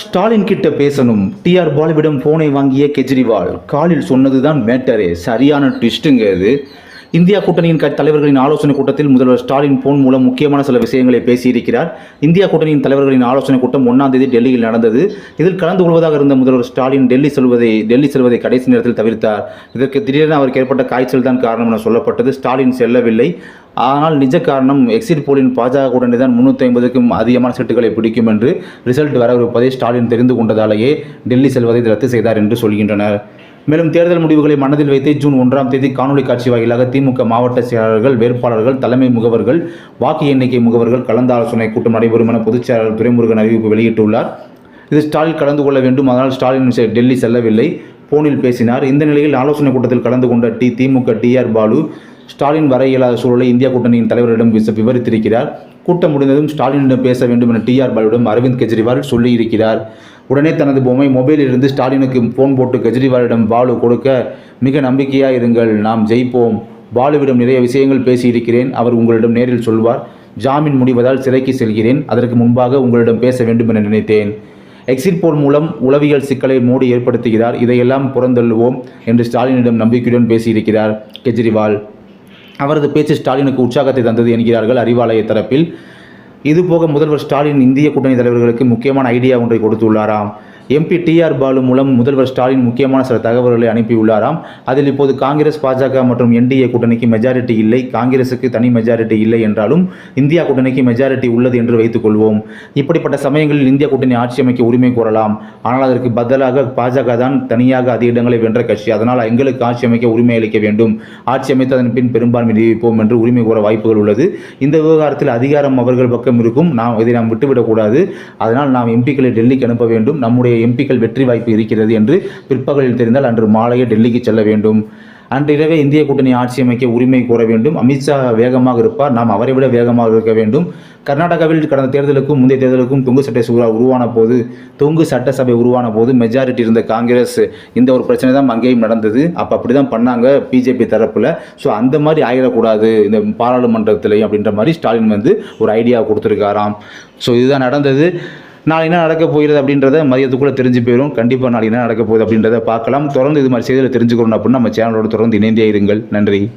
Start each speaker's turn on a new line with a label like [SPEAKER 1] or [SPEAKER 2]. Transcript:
[SPEAKER 1] ஸ்டாலின் கிட்ட பேசணும். டிஆர் பாலுவிடம் போனை வாங்கிய கெஜ்ரிவால். காலில் சொன்னதுதான் மேட்டரே. சரியான ட்விஸ்ட்டுங்க இது இந்தியா கூட்டணியின் க- தலைவர்களின் ஆலோசனை கூட்டத்தில் முதல்வர் ஸ்டாலின் போன் மூலம் முக்கியமான சில விஷயங்களை பேசியிருக்கிறார். இந்தியா கூட்டணியின் தலைவர்களின் ஆலோசனை கூட்டம் ஒன்றாம் தேதி டெல்லியில் நடந்தது. இதில் கலந்து கொள்வதாக இருந்த முதல்வர் ஸ்டாலின் டெல்லி செல்வதை டெல்லி செல்வதை கடைசி நேரத்தில் தவிர்த்தார். இதற்கு திடீரென அவருக்கு ஏற்பட்ட காய்ச்சல் தான் காரணம் என சொல்லப்பட்டது. ஸ்டாலின் செல்லவில்லை. ஆனால் நிஜ காரணம் எக்ஸிட் போலின் பாஜக உடனே தான் முன்னூற்றி ஐம்பதுக்கும் அதிகமான சீட்டுகளை பிடிக்கும் என்று ரிசல்ட் வரவிருப்பதை ஸ்டாலின் தெரிந்து கொண்டதாலேயே டெல்லி செல்வதை ரத்து செய்தார் என்று சொல்கின்றனர். மேலும் தேர்தல் முடிவுகளை மனதில் வைத்து ஜூன் ஒன்றாம் தேதி காணொலி காட்சி வாயிலாக திமுக மாவட்ட செயலாளர்கள் வேட்பாளர்கள் தலைமை முகவர்கள் வாக்கு எண்ணிக்கை முகவர்கள் கலந்து ஆலோசனை கூட்டம் நடைபெறும் என பொதுச் செயலாளர் துரைமுருகன் அறிவிப்பு வெளியிட்டுள்ளார். இது ஸ்டாலின் கலந்து கொள்ள வேண்டும் அதனால் ஸ்டாலின் டெல்லி செல்லவில்லை. போனில் பேசினார். இந்த நிலையில் ஆலோசனை கூட்டத்தில் கலந்து கொண்ட டி திமுக டிஆர் பாலு ஸ்டாலின் வர இயலாத சூழலை இந்தியா கூட்டணியின் தலைவரிடம் விவரித்திருக்கிறார். கூட்டம் முடிந்ததும் ஸ்டாலினிடம் பேச வேண்டும் என டிஆர் பாலுவிடம் அரவிந்த் கெஜ்ரிவால் சொல்லியிருக்கிறார். உடனே தனது பொம்மை மொபைலிலிருந்து ஸ்டாலினுக்கு ஃபோன் போட்டு கெஜ்ரிவாலிடம் பாலு கொடுக்க மிக நம்பிக்கையாக இருங்கள் நாம் ஜெயிப்போம். பாலுவிடம் நிறைய விஷயங்கள் பேசியிருக்கிறேன். அவர் உங்களிடம் நேரில் சொல்வார். ஜாமீன் முடிவதால் சிறைக்கு செல்கிறேன். அதற்கு முன்பாக உங்களிடம் பேச வேண்டும் என நினைத்தேன். எக்ஸிட் போல் மூலம் உளவியல் சிக்கலை மோடி ஏற்படுத்துகிறார். இதையெல்லாம் புறந்தள்ளுவோம் என்று ஸ்டாலினிடம் நம்பிக்கையுடன் பேசியிருக்கிறார் கெஜ்ரிவால். அவரது பேச்சு ஸ்டாலினுக்கு உற்சாகத்தை தந்தது என்கிறார்கள் அறிவாலய தரப்பில். இதுபோக முதல்வர் ஸ்டாலின் இந்திய கூட்டணி தலைவர்களுக்கு முக்கியமான ஐடியா ஒன்றை கொடுத்துள்ளாராம். எம்பி டிஆர் பாலு மூலம் முதல்வர் ஸ்டாலின் முக்கியமான சில தகவல்களை அனுப்பியுள்ளாராம். அதில் இப்போது காங்கிரஸ் பாஜக மற்றும் என்டிஏ கூட்டணிக்கு மெஜாரிட்டி இல்லை. காங்கிரசுக்கு தனி மெஜாரிட்டி இல்லை என்றாலும் இந்தியா கூட்டணிக்கு மெஜாரிட்டி உள்ளது என்று வைத்துக் கொள்வோம். இப்படிப்பட்ட சமயங்களில் இந்தியா கூட்டணி ஆட்சி அமைக்க உரிமை கோரலாம். ஆனால் அதற்கு பதிலாக பாஜக தான் தனியாக அதிக இடங்களை வென்ற கட்சி. அதனால் எங்களுக்கு ஆட்சி அமைக்க உரிமை அளிக்க வேண்டும். ஆட்சி அமைத்து அதன் பின் பெரும்பான்மை நிரூபிப்போம் என்று உரிமை கோர வாய்ப்புகள் உள்ளது. இந்த விவகாரத்தில் அதிகாரம் அவர்கள் பக்கம் இருக்கும். நாம் இதை நாம் விட்டுவிடக்கூடாது அதனால் நாம் எம்பிக்களை டெல்லிக்கு அனுப்ப வேண்டும். நம்முடைய எம்பிக்கள் வெற்றி வாய்ப்பு இருக்கிறது என்று பிற்பகலில் தெரிந்தால் அன்று மாலையே டெல்லிக்கு செல்ல வேண்டும். அன்று இரவே இந்திய கூட்டணி ஆட்சி அமைக்க உரிமை கோர வேண்டும். அமித்ஷா வேகமாக இருப்பார். நாம் அவரை விட வேகமாக இருக்க வேண்டும். கர்நாடகாவில் கடந்த தேர்தலுக்கும் முந்தைய தேர்தலுக்கும் தொங்கு சட்டை சுறா உருவான போது தொங்கு சட்டசபை உருவான போது மெஜாரிட்டி இருந்த காங்கிரஸ் இந்த ஒரு பிரச்சனை தான் அங்கேயும் நடந்தது. அப்போ அப்படி தான் பண்ணாங்க பிஜேபி தரப்பில். ஸோ அந்த மாதிரி ஆயிடக்கூடாது. இந்த பாராளுமன்றத்திலையும் அப்படின்ற மாதிரி ஸ்டாலின் வந்து ஒரு ஐடியா கொடுத்துருக்காராம். ஸோ இதுதான் நடந்தது. நாளை என்ன நடக்க போகிறது அப்படின்றத மதியத்துக்குள்ளே தெரிஞ்சு போயிடும் கண்டிப்பாக நாளை என்ன நடக்க போகுது அப்படின்றத பார்க்கலாம். தொடர்ந்து இது மாதிரி செய்தியில் தெரிஞ்சுக்கணும் அப்படின்னா நம்ம சேனலோட தொடர்ந்து இணைந்தே இருங்கள். நன்றி.